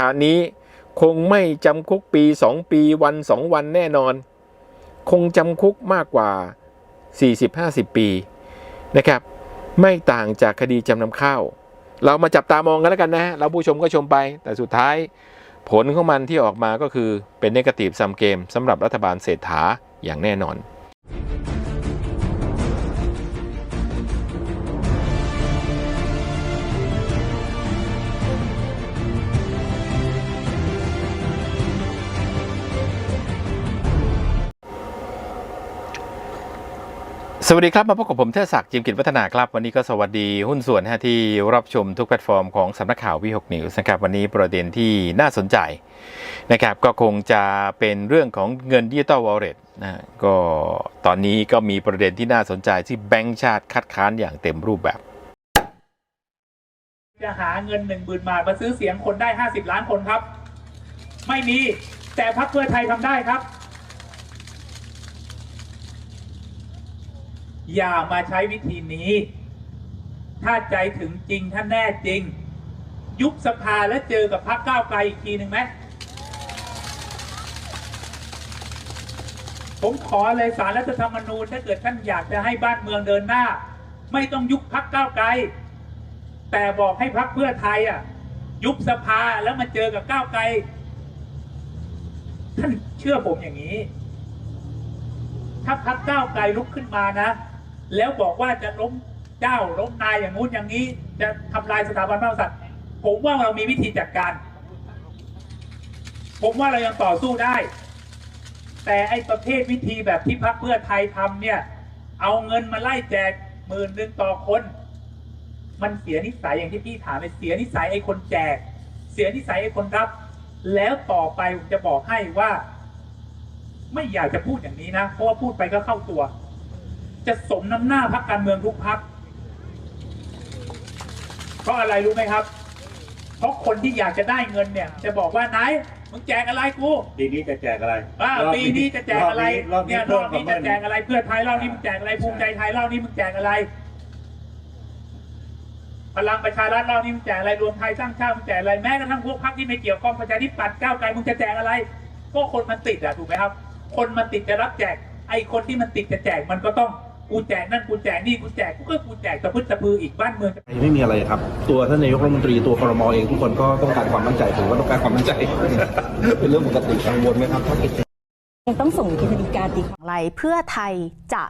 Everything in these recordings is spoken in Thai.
คานี้คงไม่จำคุกปี 2 ปีวัน 2 วันแน่นอน คงจำคุกมากกว่า 40-50 ปีนะครับ ไม่ต่างจากคดีจำนำข้าว เรามาจับตามองกันแล้วกันนะฮะเราผู้ชมก็ชมไป แต่สุดท้ายผลของมันที่ออกมาก็คือเป็นเนกาทีฟซัมเกมสำหรับรัฐบาลเศรษฐาอย่างแน่นอน สวัสดีครับ มาพบกับผมเทศศักดิ์จิมกิจวัฒนาครับ วันนี้ก็สวัสดีหุ้นส่วนฮะที่รับชมทุกแพลตฟอร์มของสำนักข่าววิหกนิวส์นะครับวันนี้ประเด็นที่น่าสนใจนะครับก็คงจะเป็นเรื่องของเงินดิจิตอลวอลเล็ตนะก็ตอนนี้ก็มีประเด็นที่น่าสนใจที่แบงก์ชาติคัดค้านอย่างเต็มรูปแบบจะหาเงินหนึ่งหมื่นบาทมาซื้อเสียงคนได้ห้าสิบล้านคนครับ ไม่มีแต่พรรคเพื่อไทยทำได้ครับ อย่ามาใช้วิธีนี้ ถ้าใจถึงจริงถ้าแน่จริง ยุบสภาแล้วเจอกับพรรคก้าวไกลอีกทีหนึ่งไหมผมขอเลยสารรัฐธรรมนูญถ้าเกิดท่านอยากจะให้บ้านเมืองเดินหน้า ไม่ต้องยุบพรรคก้าวไกล แต่บอกให้พักเพื่อไทยอะ ยุบสภาแล้วมาเจอกับก้าวไกล ท่านเชื่อผมอย่างนี้ ถ้าพักก้าวไกลลุกขึ้นมานะ แล้วบอกว่าจะล้มเจ้าล้มนายอย่างงู้นอย่างนี้ จะทำลายสถาบันพระมหากษัตริย์ผมว่าเรามีวิธีจัดการ ผมว่าเรายังต่อสู้ได้ แต่ไอ้ประเภทวิธีแบบที่พักเพื่อไทยทำเนี่ย เอาเงินมาไล่แจกหมื่นหนึ่งต่อคน มันเสียนิสัยอย่างที่พี่ถามเลยเสียนิสัยไอ้คนแจก เสียนิสัยไอ้คนรับ แล้วต่อไปผมจะบอกให้ว่า ไม่อยากจะพูดอย่างนี้นะเพราะว่าพูดไปก็เข้าตัว จะสมน้ำหน้าพักการเมืองทุกพักเพราะอะไรรู้ไหมครับ เพราะคนที่อยากจะได้เงินเนี่ย จะบอกว่าไหนมึงแจกอะไรกูปีนี้จะแจกอะไรอ่ารอบปีนี้จะแจกอะไรรอบนี้เนี่ยรเพิ่อมบนี้จะแจกอะไรเพื่อไทยรอบนี้มึงแจกอะไรภูมิใจไทยรอบนี้มึงแจกอะไรพลังประชารัฐรอบนี้มึงแจกอะไรรวมไทยสร้างชาติมึงแจกอะไรแม้กระทั่งพวกพรรคที่ไม่เกี่ยวข้องประชาธิปัตย์ก้าวไกลมึงจะแจกอะไรก็คนมันติดอะถูกไหมครับ คนมันติดจะรับแจก ไอ้คนที่มันติดจะแจกมันก็ต้อง กูแจกนั่นกูแจกนี่กูแจกกูก็กูแจกตะพึ่ตะพืออีกบ้านเมืองไม่มีอะไรครับ ตัวท่านนายกรัฐมนตรีตัวครมเองทุกคนก็ต้องการความมั่นใจผมว่าต้องการความมั่นใจ เป็นเรื่องปกติกังวลไหมครับถ้าเกิดยังต้องส่งกฤษฎีกาตีของไรเพื่อไทยจะ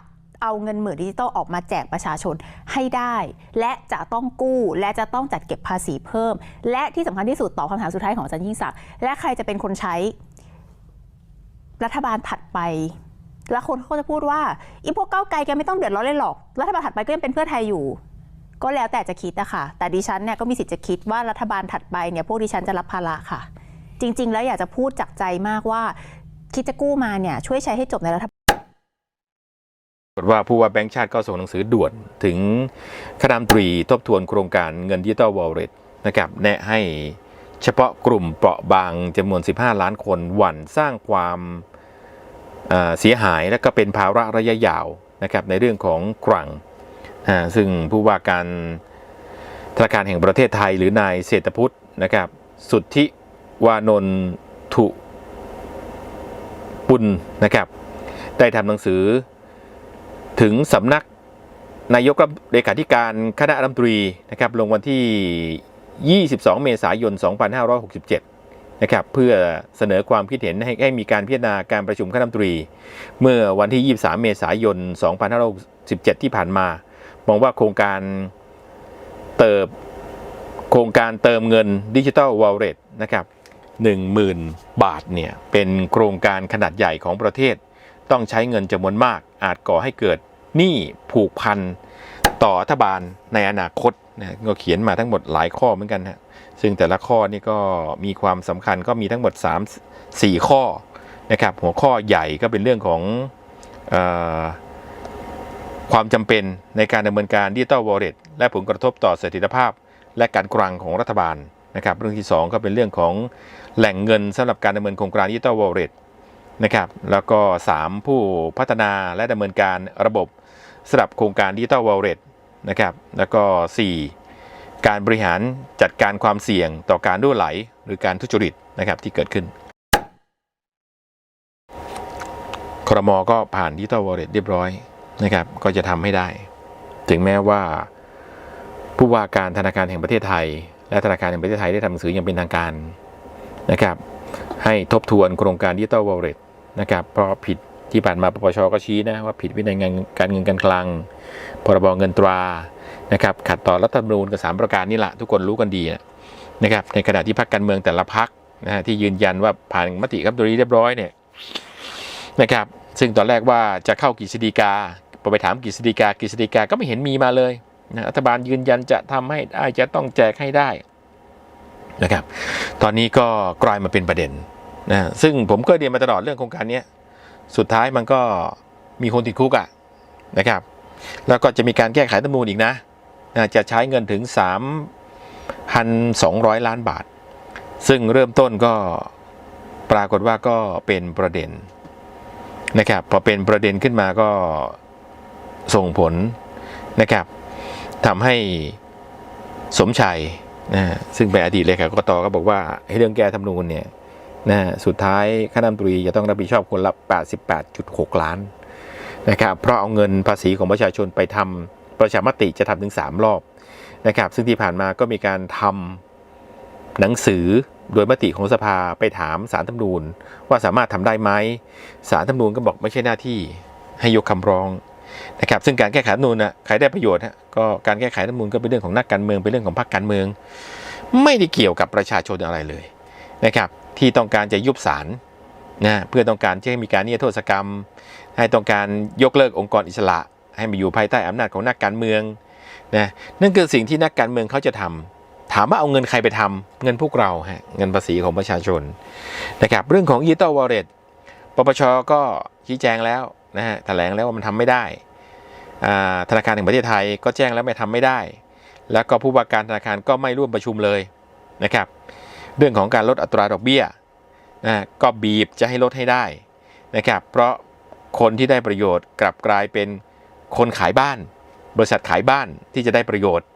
เอาเงินหมื่นดิจิตอลออกมาแจกประชาชนให้ได้ และจะต้องกู้และจะต้องจัดเก็บภาษีเพิ่ม และที่สำคัญที่สุดตอบคำถามสุดท้ายของอาจารย์ยิ่งศักดิ์และใครจะเป็นคนใช้ รัฐบาลถัดไป แล้วคนเขาจะพูดว่าอีพวกเก้าไกลแกไม่ต้องเดือดร้อนเลยหรอกรัฐบาลถัดไปก็ยังเป็นเพื่อไทยอยู่ ก็แล้วแต่จะคิดอะคะแต่ดิฉันเนี่ยก็มีสิทธิ์จะคิดว่ารัฐบาลถัดไปเนี่ยพวกดิฉันจะรับภาระค่ะ จริง ๆ แล้วอยากจะพูดจากใจมากว่า คิดจะกู้มาเนี่ยช่วยใช้ให้จบในรัฐปรากฏว่าผู้ว่าแบงก์ชาติก็ส่งหนังสือด่วนถึงคณะรัฐมตรีทบทวนโครงการเงินดิจิตอลวอลเล็ตนะครับแนะให้เฉพาะกลุ่มเปราะบางจำนวน 15 ล้านคนหวั่นสร้างความ เสียหายและก็เป็นภาระระยะยาวนะครับในเรื่องของกรังซึ่งผู้ว่าการธนาคารแห่งประเทศไทยหรือนายเศรษฐพุทธนะครับสุทธิวานนทุปุณนะครับได้ทำหนังสือถึงสำนักนายกรัฐเลขาธิการคณะรัฐมนตรีนะครับลงวันที่ 22 เมษายน 2567 นะครับเพื่อเสนอความคิดเห็นให้ให้มีการพิจารณาการประชุมคณะรัฐมนตรี เมื่อวันที่ 23 เมษายน 2567 ที่ผ่านมา มองว่าโครงการเติบโครงการเติมเงินดิจิทัลวอลเล็ตนะครับ10,000 บาทเนี่ยเป็นโครงการขนาดใหญ่ของประเทศ ต้องใช้เงินจำนวนมาก อาจก่อให้เกิดหนี้ผูกพันต่อรัฐบาลในอนาคต นะก็เขียนมาทั้งหมดหลายข้อเหมือนกันฮะซึ่งแต่ละข้อนี่ก็มีความสำคัญก็มีทั้งหมด 3 4 ข้อนะครับ หัวข้อใหญ่ก็เป็นเรื่องของออความจำเป็นในการดำเนินการดิจิตอลวอลเล็ตและผลกระทบต่อเสถียรภาพ และการกลางของรัฐบาลนะครับ เรื่องที่ 2 ก็เป็นเรื่องของแหล่งเงินสำหรับการดำเนินโครงการดิจิตอลวอลเล็ตนะครับ แล้วก็ 3 ผู้พัฒนาและดำเนินการระบบสำหรับโครงการดิจิ t a ลวอลเล็ต นะครับ แล้วก็ 4 การบริหารจัดการความเสี่ยงต่อการรั่วไหล หรือการทุจริตนะครับที่เกิดขึ้นครมก็ผ่านดิจิตอลวอลเล็ตเรียบร้อยนะครับ ก็จะทำให้ได้ ถึงแม้ว่า ผู้ว่าการธนาคารแห่งประเทศไทย และธนาคารแห่งประเทศไทยได้ทำหนังสืออย่างเป็นทางการนะครับ ให้ทบทวนโครงการดิจิตอลวอลเล็ตนะครับเพราะผิดที่ผ่านมาปปชก็ชี้นะว่าผิดวินัยงานการเงินการคลัง พรบเงินตรานะครับขัดต่อรัฐธรรมนูญกับสามประการนี่แหละทุกคนรู้กันดีนะครับในขณะที่พรรคการเมืองแต่ละพรรคนะฮะที่ยืนยันว่าผ่านมติคำตุรีเรียบร้อยเนี่ยนะครับซึ่งตอนแรกว่าจะเข้ากฤษฎีกาพอไปถามกฤษฎีกากฤษฎีกาก็ไม่เห็นมีมาเลยนะรัฐบาลยืนยันจะทำให้ได้จะต้องแจกให้ได้นะครับ ตอนนี้ก็กลายมาเป็นประเด็นนะซึ่งผมก็เรียนมาตลอดเรื่องโครงการนี้สุดท้ายมันก็มีคนติดคุกอะนะครับ แล้วก็จะมีการแก้ไขรัฐธรรมนูญอีกนะจะใช้เงินถึง 3,200 ล้านบาท ซึ่งเริ่มต้นก็ปรากฏว่าก็เป็นประเด็นนะครับพอเป็นประเด็นขึ้นมาก็ส่งผลนะครับทำให้สมชัยนะซึ่งเป็นอดีตเลขากกตก็บอกว่าเรื่องแก้ธรรมนูญเนี่ยนะสุดท้ายคณะรัฐมนตรีจะต้องรับผิดชอบคนละ 88.6 ล้าน นะครับเพราะเอาเงินภาษีของประชาชนไปทำประชามติจะทำถึง 3 รอบนะครับ ซึ่งที่ผ่านมาก็มีการทำหนังสือโดยมติของสภาไปถามสารธรรมนูญว่าสามารถทำได้ไหมสารธรรมนูญก็บอกไม่ใช่หน้าที่ให้ยกคำร้องนะครับซึ่งการแก้ไขรัฐธรรมนูญน่ะใครได้ประโยชน์ฮะก็การแก้ไขรัฐธรรมนูญก็เป็นเรื่องของนักการเมืองเป็นเรื่องของพรรคการเมือง ไม่ได้เกี่ยวกับประชาชนอะไรเลยนะครับที่ต้องการจะยุบศาลนะเพื่อต้องการที่ให้มีการนิรโทษกรรม ให้ต้องการยกเลิกองค์กรอิสระ ให้มาอยู่ภายใต้อำนาจของนักการเมืองนะนั่นคือสิ่งที่นักการเมืองเขาจะทำถามว่าเอาเงินใครไปทำเงินพวกเราฮะเงินภาษีของประชาชนนะครับเรื่องของ Digital Wallet ปปชก็ชี้แจงแล้วนะฮะแถลงแล้วว่ามันทำไม่ได้ธนาคารแห่งประเทศไทยก็แจ้งแล้วไม่ทำไม่ได้ แล้วก็ผู้ว่าการธนาคารก็ไม่ร่วมประชุมเลยนะครับ เรื่องของการลดอัตราดอกเบี้ยนะก็บีบจะให้ลดให้ได้นะครับ เพราะ คนที่ได้ประโยชน์กลับกลายเป็นคนขายบ้าน บริษัทขายบ้านที่จะได้ประโยชน์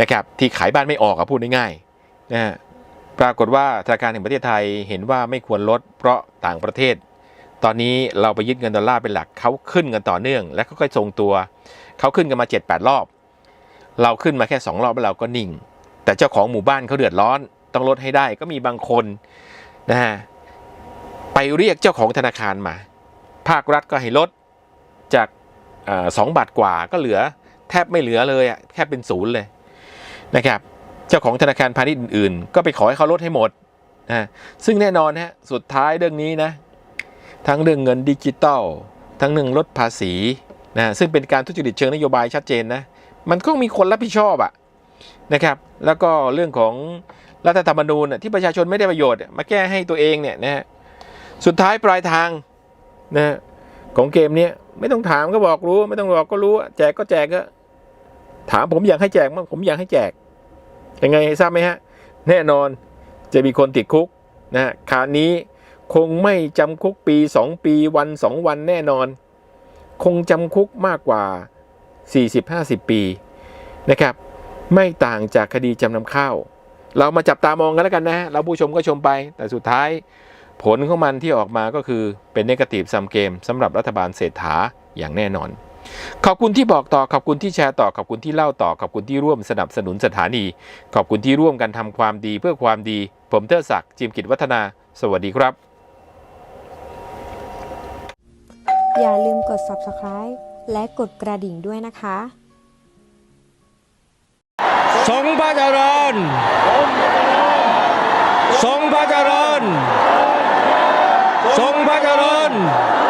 นะครับที่ขายบ้านไม่ออกอะพูดง่ายๆนะฮะปรากฏว่าธนาคารแห่งประเทศไทยเห็นว่าไม่ควรลด เพราะต่างประเทศ ตอนนี้เราไปยึดเงินดอลลาร์เป็นหลักเขาขึ้นกันต่อเนื่อง และก็ค่อยๆทรงตัวเขาขึ้นกันมา 7-8 รอบ เราขึ้นมาแค่ 2 รอบแล้วเราก็นิ่ง แต่เจ้าของหมู่บ้านเขาเดือดร้อน ต้องลดให้ได้ก็มีบางคนนะฮะไปเรียกเจ้าของธนาคารมา ภาครัฐก็ให้ลดจากสองบาทกว่าก็เหลือแทบไม่เหลือเลยอะแค่เป็นศูนย์เลยนะครับเจ้าของธนาคารพาณิชย์อื่นๆ ก็ไปขอให้เขาลดให้หมดนะซึ่งแน่นอนฮะสุดท้ายเรื่องนี้นะทั้งเรื่องเงินดิจิตอลทั้งเรื่องลดภาษีนะซึ่งเป็นการทุจริตเชิงนโยบายชัดเจนนะมันก็มีคนรับผิดชอบอะนะครับแล้วก็เรื่องของรัฐธรรมนูญที่ประชาชนไม่ได้ประโยชน์มาแก้ให้ตัวเองเนี่ยนะฮะสุดท้ายปลายทาง นะฮะของเกมเนี้ยไม่ต้องถามก็บอกรู้ไม่ต้องบอกก็รู้แจกก็แจกก็ถามผมอยากให้แจกมั้งผมอยากให้แจก ยังไงทราบไหมฮะ แน่นอนจะมีคนติดคุกนะคราวนี้คงไม่จำคุกปีสองปีวันสองวันแน่นอน คงจำคุกมากกว่า 40-50 ปีนะครับ ไม่ต่างจากคดีจำนำข้าว เรามาจับตามองกันแล้วกันนะฮะเราผู้ชมก็ชมไป แต่สุดท้าย ผลของมันที่ออกมาก็คือเป็นนกาทีฟซัมเกมสำหรับรัฐบาลเศรษฐาอย่างแน่นอน ขอบคุณที่บอกต่อขอบคุณที่แชร์ต่อขอบคุณที่เล่าต่อขอบคุณที่ร่วมสนับสนุนสถานี ขอบคุณที่ร่วมกันทำความดีเพื่อความดี ผมเทอศักดิ์จิมกิจวัฒนา สวัสดีครับ อย่าลืมกด subscribe และกดกระดิ่งด้วยนะคะทรงพระเจริญทรงพระเจริญ ท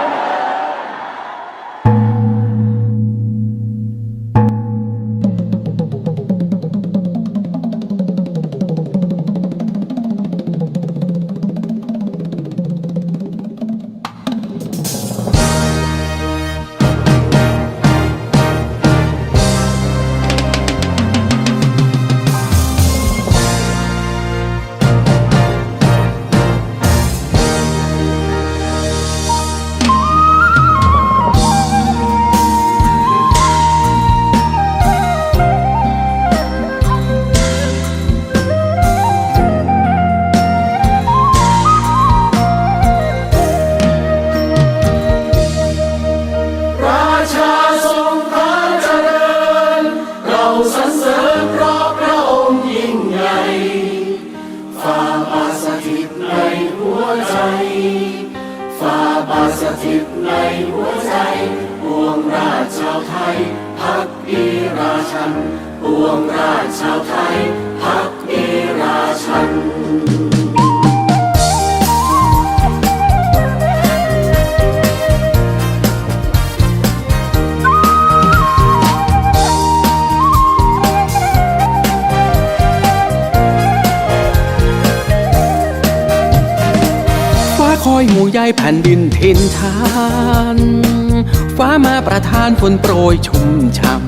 วงราชชาวไทยพักดีราชันคอยห่วงใยแผ่นดินทินทาน ฟ้ามาประทานฝนโปรยชุ่มช่ำ